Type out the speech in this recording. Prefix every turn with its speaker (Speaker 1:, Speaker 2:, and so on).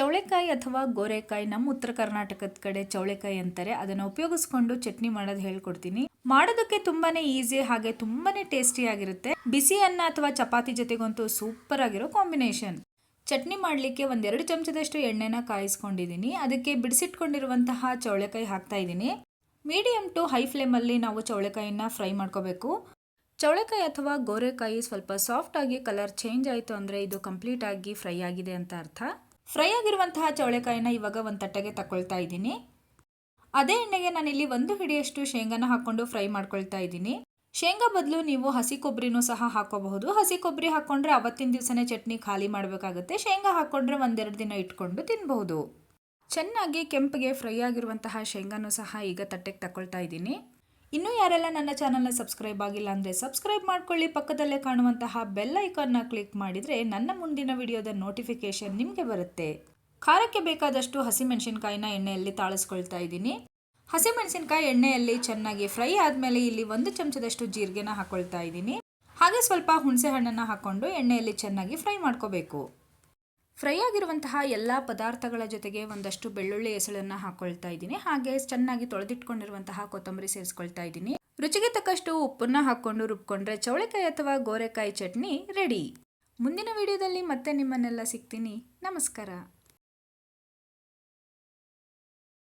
Speaker 1: ಚೌಳೆಕಾಯಿ ಅಥವಾ ಗೋರೆಕಾಯಿ, ನಮ್ಮ ಉತ್ತರ ಕರ್ನಾಟಕದ ಕಡೆ ಚೌಳೆಕಾಯಿ ಅಂತಾರೆ. ಅದನ್ನು ಉಪಯೋಗಿಸ್ಕೊಂಡು ಚಟ್ನಿ ಮಾಡೋದು ಹೇಳ್ಕೊಡ್ತೀನಿ. ಮಾಡೋದಕ್ಕೆ ತುಂಬಾನೇ ಈಸಿ ಹಾಗೆ ತುಂಬಾನೇ ಟೇಸ್ಟಿ ಆಗಿರುತ್ತೆ. ಬಿಸಿ ಅನ್ನ ಅಥವಾ ಚಪಾತಿ ಜೊತೆಗಂತೂ ಸೂಪರ್ ಆಗಿರೋ ಕಾಂಬಿನೇಷನ್ ಚಟ್ನಿ ಮಾಡಲಿಕ್ಕೆ ಒಂದೆರಡು ಚಮಚದಷ್ಟು ಎಣ್ಣೆನ ಕಾಯಿಸ್ಕೊಂಡಿದ್ದೀನಿ ಅದಕ್ಕೆ ಬಿಡಿಸಿಟ್ಕೊಂಡಿರುವಂತಹ ಚೌಳೆಕಾಯಿ ಹಾಕ್ತಾ ಇದ್ದೀನಿ ಮೀಡಿಯಂ ಟು ಹೈ ಫ್ಲೇಮಲ್ಲಿ ನಾವು ಚೌಳೆಕಾಯಿನ ಫ್ರೈ ಮಾಡ್ಕೋಬೇಕು. ಚೌಳೆಕಾಯಿ ಅಥವಾ ಗೋರೆಕಾಯಿ ಸ್ವಲ್ಪ ಸಾಫ್ಟ್ ಆಗಿ ಕಲರ್ ಚೇಂಜ್ ಆಯಿತು ಅಂದರೆ ಇದು ಕಂಪ್ಲೀಟ್ ಆಗಿ ಫ್ರೈ ಆಗಿದೆ ಅಂತ ಅರ್ಥ. ಫ್ರೈ ಆಗಿರುವಂತಹ ಚವಳೆಕಾಯಿನ ಇವಾಗ ಒಂದು ತಟ್ಟೆಗೆ ತಗೊಳ್ತಾ ಇದ್ದೀನಿ. ಅದೇ ಎಣ್ಣೆಗೆ ನಾನಿಲ್ಲಿ ಒಂದು ಹಿಡಿಯಷ್ಟು ಶೇಂಗಾನ ಹಾಕ್ಕೊಂಡು ಫ್ರೈ ಮಾಡ್ಕೊಳ್ತಾ ಇದ್ದೀನಿ. ಶೇಂಗಾ ಬದಲು ನೀವು ಹಸಿ ಕೊಬ್ಬರಿನೂ ಸಹ ಹಾಕೋಬಹುದು. ಹಸಿ ಕೊಬ್ಬರಿ ಹಾಕ್ಕೊಂಡ್ರೆ ಅವತ್ತಿನ ದಿವಸನೇ ಚಟ್ನಿ ಖಾಲಿ ಮಾಡಬೇಕಾಗುತ್ತೆ. ಶೇಂಗಾ ಹಾಕ್ಕೊಂಡ್ರೆ ಒಂದೆರಡು ದಿನ ಇಟ್ಕೊಂಡು ತಿನ್ನಬಹುದು ಚೆನ್ನಾಗಿ ಕೆಂಪಿಗೆ ಫ್ರೈ ಆಗಿರುವಂತಹ ಶೇಂಗಾನೂ ಸಹ ಈಗ ತಟ್ಟೆಗೆ ತಗೊಳ್ತಾ ಇದ್ದೀನಿ. ಇನ್ನೂ ಯಾರೆಲ್ಲ ನನ್ನ ಚಾನಲ್ನ ಸಬ್ಸ್ಕ್ರೈಬ್ ಆಗಿಲ್ಲ ಅಂದರೆ ಸಬ್ಸ್ಕ್ರೈಬ್ ಮಾಡ್ಕೊಳ್ಳಿ. ಪಕ್ಕದಲ್ಲೇ ಕಾಣುವಂತಹ ಬೆಲ್ ಐಕಾನ್ನ ಕ್ಲಿಕ್ ಮಾಡಿದರೆ ನನ್ನ ಮುಂದಿನ ವಿಡಿಯೋದ ನೋಟಿಫಿಕೇಶನ್ ನಿಮಗೆ ಬರುತ್ತೆ. ಖಾರಕ್ಕೆ ಬೇಕಾದಷ್ಟು ಹಸಿಮೆಣಸಿನ್ಕಾಯಿನ ಎಣ್ಣೆಯಲ್ಲಿ ತಾಳಿಸ್ಕೊಳ್ತಾ ಇದ್ದೀನಿ. ಹಸಿಮೆಣಸಿನ್ಕಾಯಿ ಎಣ್ಣೆಯಲ್ಲಿ ಚೆನ್ನಾಗಿ ಫ್ರೈ ಆದಮೇಲೆ ಇಲ್ಲಿ ಒಂದು ಚಮಚದಷ್ಟು ಜೀರಿಗೆನ ಹಾಕ್ಕೊಳ್ತಾ ಇದ್ದೀನಿ. ಹಾಗೆ ಸ್ವಲ್ಪ ಹುಣಸೆ ಹಣ್ಣನ್ನು ಹಾಕ್ಕೊಂಡು ಎಣ್ಣೆಯಲ್ಲಿ ಚೆನ್ನಾಗಿ ಫ್ರೈ ಮಾಡ್ಕೋಬೇಕು. ಫ್ರೈ ಆಗಿರುವಂತಹ ಎಲ್ಲ ಪದಾರ್ಥಗಳ ಜೊತೆಗೆ ಒಂದಷ್ಟು ಬೆಳ್ಳುಳ್ಳಿ ಎಸಳನ್ನು ಹಾಕೊಳ್ತಾ ಇದ್ದೀನಿ. ಹಾಗೆ ಚೆನ್ನಾಗಿ ತೊಳೆದಿಟ್ಕೊಂಡಿರುವಂತಹ ಕೊತ್ತಂಬರಿ ಸೇರಿಸ್ಕೊಳ್ತಾ ಇದ್ದೀನಿ. ರುಚಿಗೆ ತಕ್ಕಷ್ಟು ಉಪ್ಪನ್ನ ಹಾಕ್ಕೊಂಡು ರುಬ್ಕೊಂಡ್ರೆ ಚೌಳೆಕಾಯಿ ಅಥವಾ ಗೋರೆಕಾಯಿ ಚಟ್ನಿ ರೆಡಿ. ಮುಂದಿನ ವಿಡಿಯೋದಲ್ಲಿ ಮತ್ತೆ ನಿಮ್ಮನ್ನೆಲ್ಲ ಸಿಗ್ತೀನಿ. ನಮಸ್ಕಾರ.